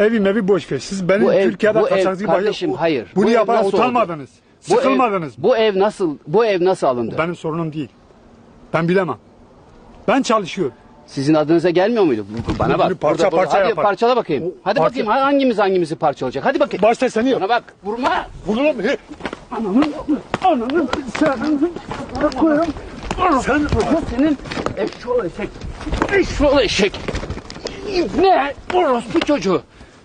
Evim evi boş ver. Siz benim Bu ev- Türkiye'de bu ev- kaçakçı kardeşim, hayır. Bunu Bu yapan nasıl oldu? utanmadınız. Bu Sıkılmadınız. ev, bu ev nasıl bu ev nasıl alındı? Benim sorunum değil. Ben bilemem. Ben çalışıyorum. Sizin adınıza gelmiyor muydu? Bana bak. Bunu parça Burada- parça Hadi yapar. parçala bakayım. Hadi parça- bakayım hangimiz hangimizi parçalayacak. Hadi bakayım. Başta seni yap. Bana bak. Vurma. Vururum. Ananın, ananın, senin, koyarım. Sen, senin eşşoğlu eşek. Eşşoğlu eşek. Ne? Orospu çocuğu.